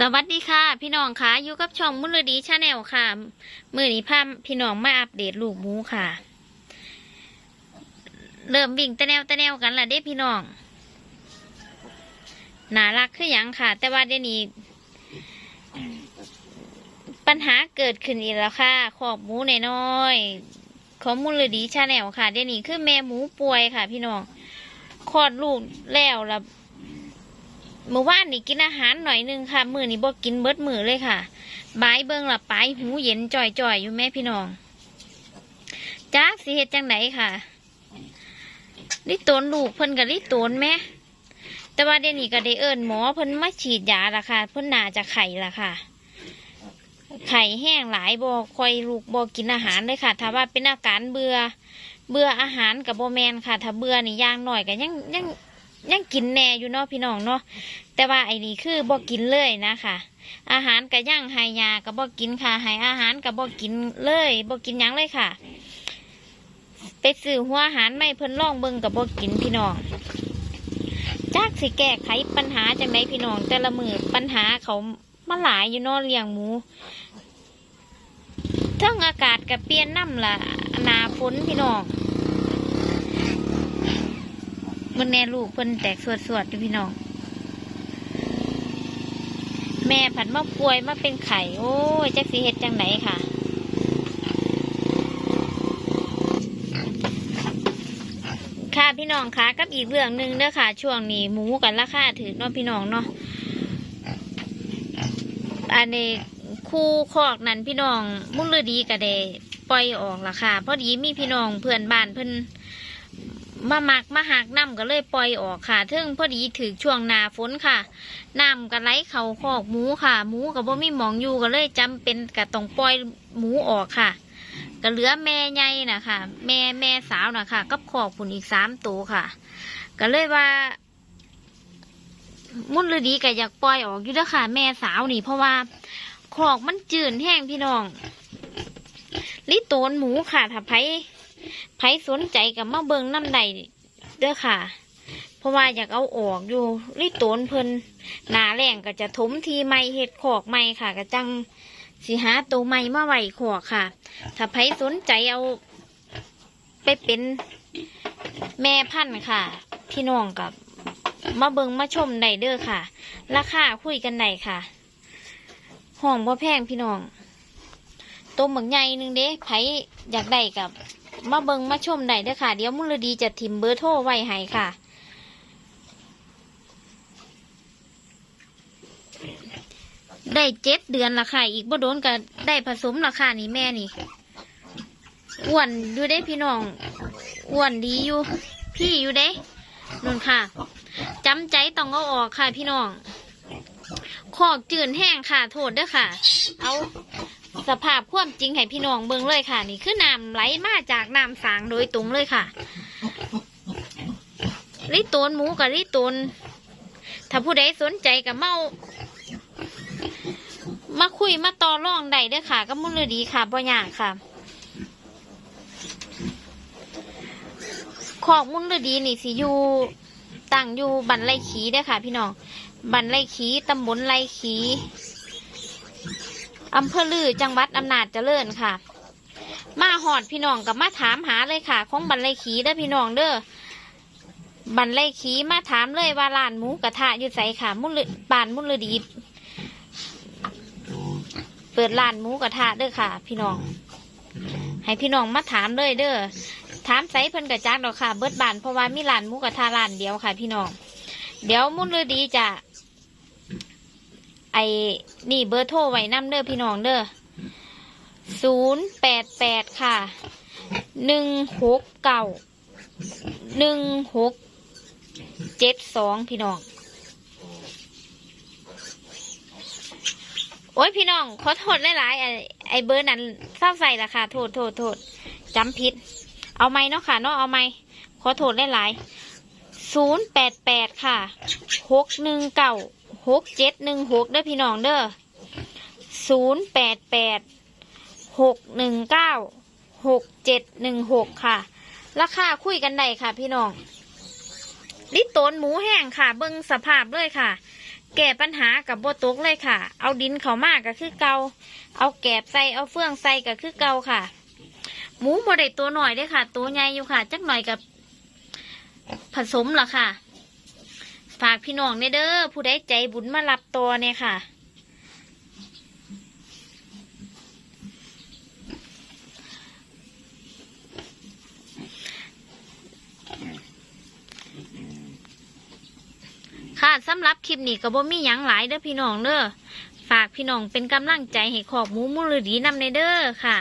สวัสดีค่ะ พี่น้องค่ะอยู่กับช่องมุลดีชาแนลค่ะ มือนี้พาพี่น้องมาอัปเดตลูกหมูค่ะ เริ่มวิ่งตะแนวตะแนวกันละเด้พี่น้องน่ารักคือหยังค่ะ แต่ว่าเดี๋ยวนี้ปัญหาเกิดขึ้นอีกแล้วค่ะ ขอบหมูน้อยๆของมุลดีชาแนลค่ะ เดี๋ยวนี้คือแม่หมูป่วยค่ะ พี่น้องคลอดลูกแล้วแล้ว เมื่อวานนี่กินอาหารหน่อยหนึงค่ะ มือนี่บ่กินเบิดมือเลยค่ะบายเบิงละปลายหูเย็นจ่อยๆอยู่แม่พี่น้องจ้าสิเฮ็ดจังไดค่ะลิโตนลูกเพิ่นกับลิโตนแม่แต่ว่าเดี๋ยวนี้ก็ได้เอิ้นหมอเพิ่นมาฉีดยาละค่ะ เพิ่นน่าจะไข่ละค่ะ ไข่แห้งหลายบ่ค่อยลูกบ่กินอาหารเลยค่ะ ถ้าว่าเป็นอาการเบื่อ เบื่ออาหารกับบ่แมนค่ะ ถ้าเบื่อนี่ย่างหน่อยก็ยังยัง ยังกินแน่อยู่เนาะพี่น้องเนาะแต่ว่าไอ้นี่คือบ่กินเลยนะคะอาหารก็ย่างห้ยาก็บ่กินค่ะให้อาหารก็บ่กินเลยบ่กินยังเลยค่ะ ไปซื้อหัวอาหารไม่เพิ่นลองเบิ่งก็บ่กินพี่น้องจักสิแก้ไขปัญหาจังไดพี่น้อง แต่ละมือปัญหาเขามาหลายอยู่เนาะเลี้ยงหมูทั้งอากาศก็เปลี่ยนน้ำละนาฝนพี่น้อง มันแน่ลูกเพิ่นแตกสวดสวดๆอยู่พี่น้อง แม่ผัดมาป่วยมาเป็นไข่โอ้ยจักสีเห็ดจังไหนค่ะค่ะพี่น้องคะกับอีกเรื่องหนึ่งเด้อค่ะ ช่วงนี้หมูกันราคาถือเนาะพี่น้องเนาะอันนี้คู่คอกนั้นพี่น้องมุลดีกระเดปล่อยออกละค่ะพอดีมีพี่น้องเพื่อนบ้านเพิ่น มาหมักมาหักน้ำก็เลยปล่อยออกค่ะทึ่งพอดีถึงช่วงหนาฝนค่ะน้ำก็ไหลเข่าคอกหมูค่ะ หมูกับบ่มีหมองอยู่ก็เลยจำเป็นกับต้องปล่อยหมูออกค่ะก็เหลือแม่ใหญ่นะคะแม่แม่สาวนะคะกับคอกผุนอีกสามตัวค่ะ ก็เลยว่า มุ่นฤดีก็อยากปล่อยออกอยู่แล้วค่ะ แม่สาวนี่ เพราะว่าคอกมันจืดแห้งพี่น้องลิโตนหมูค่ะถ้าไผ ไผสนใจกับมาเบิงน้ำใดเด้อค่ะ เพราะว่าอยากเอาออกอยู่รีโตนเพิ่นหนาแรงก็จะถมทีไม่เห็ดขอกไม่ค่ะก็จังสิหาตัวไม่มาไหวขอกค่ะ ถ้าไผสนใจเอาไปเป็นแม่พันธุ์ค่ะ พี่น้องกับมาเบิงมาชมไดเด้อค่ะ ราคาคุยกันได้ค่ะห้องบ่แพงพี่น้องตัวบักใหญ่หนึ่งเด้ไผอยากได้กับ มาเบิงมาชมได้เด้อค่ะ เดี๋ยวมุลดีจะทิมเบอร์โทรไว้ให้ค่ะได้เจ็ดเดือนละค่ะ อีกบ่โดนก็ได้ผสมราคานี่แม่นี่อ้วนอยู่ได้พี่น้องอ้วนดีอยู่ พี่อยู่เด้นุ่นค่ะจำใจต้องเอาออกค่ะพี่น้องขอกจืนแห้งค่ะ โทษเด้อค่ะ เอา สภาพความจริงให้พี่น้องเบิ่งเลยค่ะ นี่คือน้ำไหลมาจากน้ำสางโดยตรงเลยค่ะลิตนหมูกับลิตนถ้าผู้ใดสนใจกับเมามาคุยมาต่อรองได้เด้อค่ะ ก็มุลดีค่ะบ่ยากค่ะขอกมุลดีนี่สิอยู่ตั้งอยู่บันไลขีเด้อค่ะ พี่น้องบันไลขีตำบลไลขี อำเภอลือจังหวัดอำนาจเจริญค่ะ มาหอดพี่น้องกับมาถามหาเลยค่ะ ของบันไลขีเด้อพี่น้องเด้อบันไลขีมาถามเลยว่าร้านหมูกระทะอยู่ไสค่ะ มุลบานมุลดี เปิดร้านหมูกระทะเด้อค่ะ พี่น้อง ให้พี่น้องมาถามเลยเด้อถามไสเพิ่นกระจักดอกค่ะ เบิดบานเพราะว่ามีร้านหมูกระทะร้านเดียวค่ะ พี่น้อง เดี๋ยวมุลดีจะ ไอ้นี่เบอร์โทรไว้น้ำเด้อพี่น้องเด้อศูนย์แปดแปดค่ะหนึ่งหกเก้าหนึ่งหกเจ็ดสองพี่น้อง โอ้ยพี่น้อง ขอโทษหลายๆไอ้ไอ้เบอร์นั้นเศร้าใส่ละค่ะ โทษโทษโทษจำผิด เอาไหมเนาะค่ะเนาะเอาไหมขอโทษหลายๆศูนย์แปดแปดค่ะหกหนึ่งเก้า หกเจ็ดหนึ่งหกเด้อพี่น้องเด้อศูนย์แปดแปดหกหนึ่งเก้าหกเจ็ดหนึ่งหกค่ะ ราคาคุยกันได้ค่ะ พี่น้อง ลิตนหมูแห้งค่ะ เบิ้งสภาพเลยค่ะ แก้ปัญหากับบ่ตกเลยค่ะ เอาดินเขามากก็คือเกาเอาแกบใส่เอาเฟืองใส่ก็คือเกาค่ะ หมูบ่ได้ตัวหน่อยด้อค่ะ ตัวใหญ่อยู่ค่ะ จักหน่อยกับผสมล่ะค่ะ ฝากพี่น้องเด้อเด้อผู้ใดใจบุญมารับตัวเนี่ยค่ะ ค่ะสำหรับคลิปนี้ก็บ่มีหยังหลายเด้อพี่น้องเด้อฝากพี่น้องเป็นกำลังใจให้ขอบหมูมูลดีนำในเด้อค่ะ